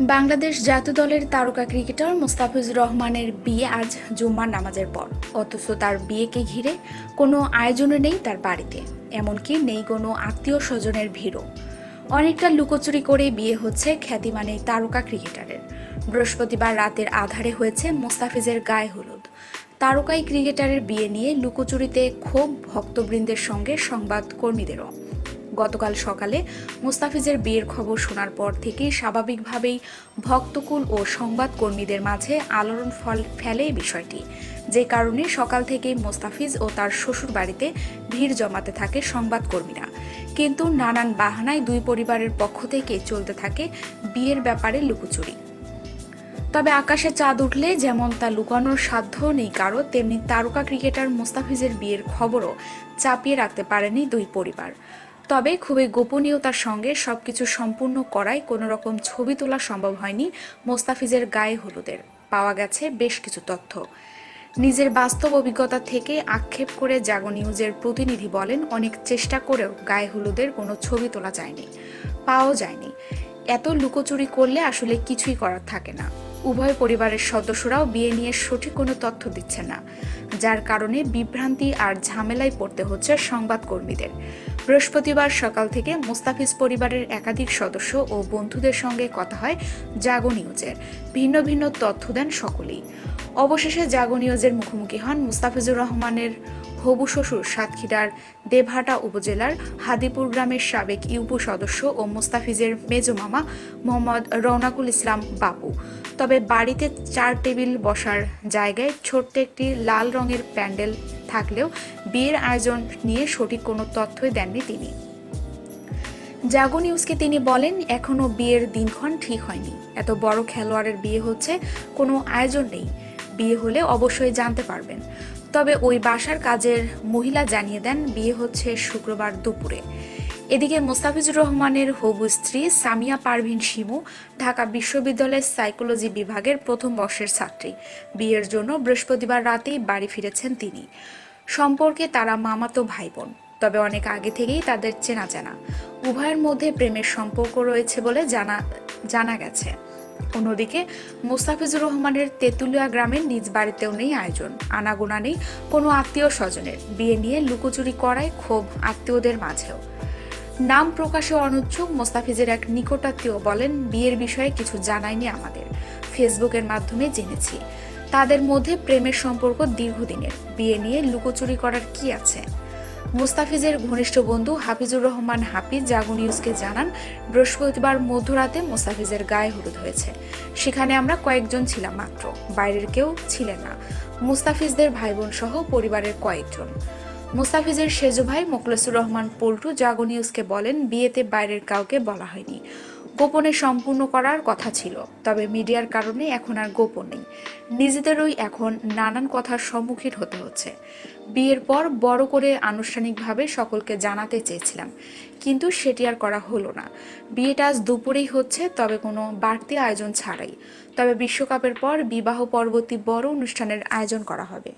বাংলাদেশ জাতীয় দলের তারকা ক্রিকেটার মোস্তাফিজুর রহমানের বিয়ে আজ জুম্মার নামাজের পর। অথচ তার বিয়েকে ঘিরে কোনো আয়োজনও নেই তার বাড়িতে। এমনকি নেই কোনো আত্মীয় স্বজনের ভিড়ও। অনেকটা লুকোচুরি করে বিয়ে হচ্ছে খ্যাতিমান তারকা ক্রিকেটারের। বৃহস্পতিবার রাতের আধারে হয়েছে মোস্তাফিজের গায়ে হলুদ। তারকাই ক্রিকেটারের বিয়ে নিয়ে লুকোচুরিতে ক্ষোভ ভক্তবৃন্দের সঙ্গে সংবাদ কর্মীদেরও গতকাল সকালে মুস্তাফিজের বিয়ের খবর শোনার পর থেকেই স্বাভাবিকভাবেই ভক্তকুল ও সংবাদকর্মীদের মাঝে আলোড়ন ফল ফেলে বিষয়টি। যে কারণে সকাল থেকেই মোস্তাফিজ ও তার শ্বশুর বাড়িতে ভিড় জমাতে থাকে সংবাদকর্মীরা। কিন্তু নানান বাহানায় দুই পরিবারের পক্ষ থেকে চলতে থাকে বিয়ের ব্যাপারে লুকোচুরি। তবে আকাশে চাঁদ উঠলে যেমন তা লুকানোর সাধ্য নেই কারও, তেমনি তারকা ক্রিকেটার মোস্তাফিজের বিয়ের খবরও চাপিয়ে রাখতে পারেনি দুই পরিবার। তবে খুবই গোপনীয়তার সঙ্গে সবকিছু সম্পূর্ণ করায় কোনো রকম ছবি তোলা সম্ভব হয়নি মোস্তাফিজের গায়ে হলুদের। পাওয়া গেছে বেশ কিছু তথ্য। নিজের বাস্তব অভিজ্ঞতা থেকে আক্ষেপ করে জাগো নিউজের প্রতিনিধি বলেন, অনেক চেষ্টা করেও গায়ে হলুদের কোনো ছবি তোলা যায়নি, পাওয়াও যায়নি। এত লুকোচুরি করলে আসলে কিছুই করার থাকে না। উভয় পরিবারের সদস্যরাও বিয়ে নিয়ে সঠিক কোনো তথ্য দিচ্ছে না, যার কারণে বিভ্রান্তি আর ঝামেলায় পড়তে হচ্ছে সংবাদকর্মীদের। বৃহস্পতিবার সকাল থেকে মুস্তাফিজ পরিবারের একাধিক সদস্য ও বন্ধুদের সঙ্গে কথা হয় জাগো নিউজের। ভিন্ন ভিন্ন তথ্য দেন সকলেই। অবশেষে জাগো নিউজের মুখোমুখি হন মুস্তাফিজুর রহমানের হবু শ্বশুর সাতক্ষীরার দেভাটা উপজেলার হাদিপুর গ্রামের সাবেক ইউপু সদস্য ও মুস্তাফিজের মেজ মামা মোহাম্মদ রৌনাকুল ইসলাম বাপু। তবে বাড়িতে চার টেবিল বসার জায়গায় ছোট্ট একটি লাল রঙের প্যান্ডেল থাকলেও বিয়ের আয়োজন নিয়ে সঠিক কোনো তথ্যই দেননি তিনি। জাগো নিউজকে তিনি বলেন এখনও বিয়ের দিনক্ষণ ঠিক হয়নি। এত বড় খেলোয়াড়ের বিয়ে হচ্ছে, কোনো আয়োজন নেই। বিয়ে হলে অবশ্যই জানতে পারবেন। তবে ওই বাসার কাজের মহিলা জানিয়ে দেন, বিয়ে হচ্ছে শুক্রবার দুপুরে। এদিকে মোস্তাফিজুর রহমানের হবু স্ত্রী সামিয়া পারভিন শিমু ঢাকা বিশ্ববিদ্যালয়ের সাইকোলজি বিভাগের প্রথম বর্ষের ছাত্রী। বিয়ের জন্য বৃহস্পতিবার রাতেই বাড়ি ফিরেছেন তিনি। সম্পর্কে তারা মামাতো ভাই বোন তবে অনেক আগে থেকেই তাদের চেনা জানা উভয়ের মধ্যে প্রেমের সম্পর্ক রয়েছে বলে জানা জানা গেছে। অন্যদিকে মোস্তাফিজুর রহমানের তেঁতুলিয়া গ্রামের নিজ বাড়িতেও নেই আয়োজন। আনাগোনা নেই কোনো আত্মীয় স্বজনের বিয়ে নিয়ে লুকোচুরি করায় ক্ষোভ আত্মীয়দের মাঝেও। নাম প্রকাশে অনুচ্ছুক মোস্তাফিজের এক নিকটাত্মীয় বলেন, বিয়ের বিষয়ে কিছু জানায়নি আমাদের। ফেসবুকের মাধ্যমে জেনেছি। তাদের মধ্যে প্রেমের সম্পর্ক দীর্ঘদিনের। বিয়ে নিয়ে লুকোচুরি করার কি আছে? মুস্তাফিজের ঘনিষ্ঠ বন্ধু হাফিজুর রহমান হাফিজ জাগো নিউজকে জানান, বৃহস্পতিবার মধ্যরাতে মুস্তাফিজের গায়ে হলুদ হয়েছে। সেখানে আমরা কয়েকজন ছিলাম মাত্র, বাইরের কেউ ছিলেন না। মুস্তাফিজদের ভাই বোন সহ পরিবারের কয়েকজন। মুস্তাফিজের সেজো ভাই মোখলেসুর রহমান পল্টু জাগো নিউজকে বলেন, বিয়েতে বাইরের কাউকে বলা হয়নি। গোপনে সম্পূর্ণ করার কথা ছিল, তবে মিডিয়ার কারণে এখন আর গোপন নেই। নিজেদেরই এখন নানান কথার সম্মুখীন হতে হচ্ছে। বিয়ের পর বড় করে আনুষ্ঠানিকভাবে সকলকে জানাতে চেয়েছিলাম, কিন্তু সেটি আর করা হলো না। বিয়েটা আজ দুপুরেই হচ্ছে, তবে কোনো বাড়তি আয়োজন ছাড়াই। তবে বিশ্বকাপের পর বিবাহ পরবর্তী বড় অনুষ্ঠানের আয়োজন করা হবে।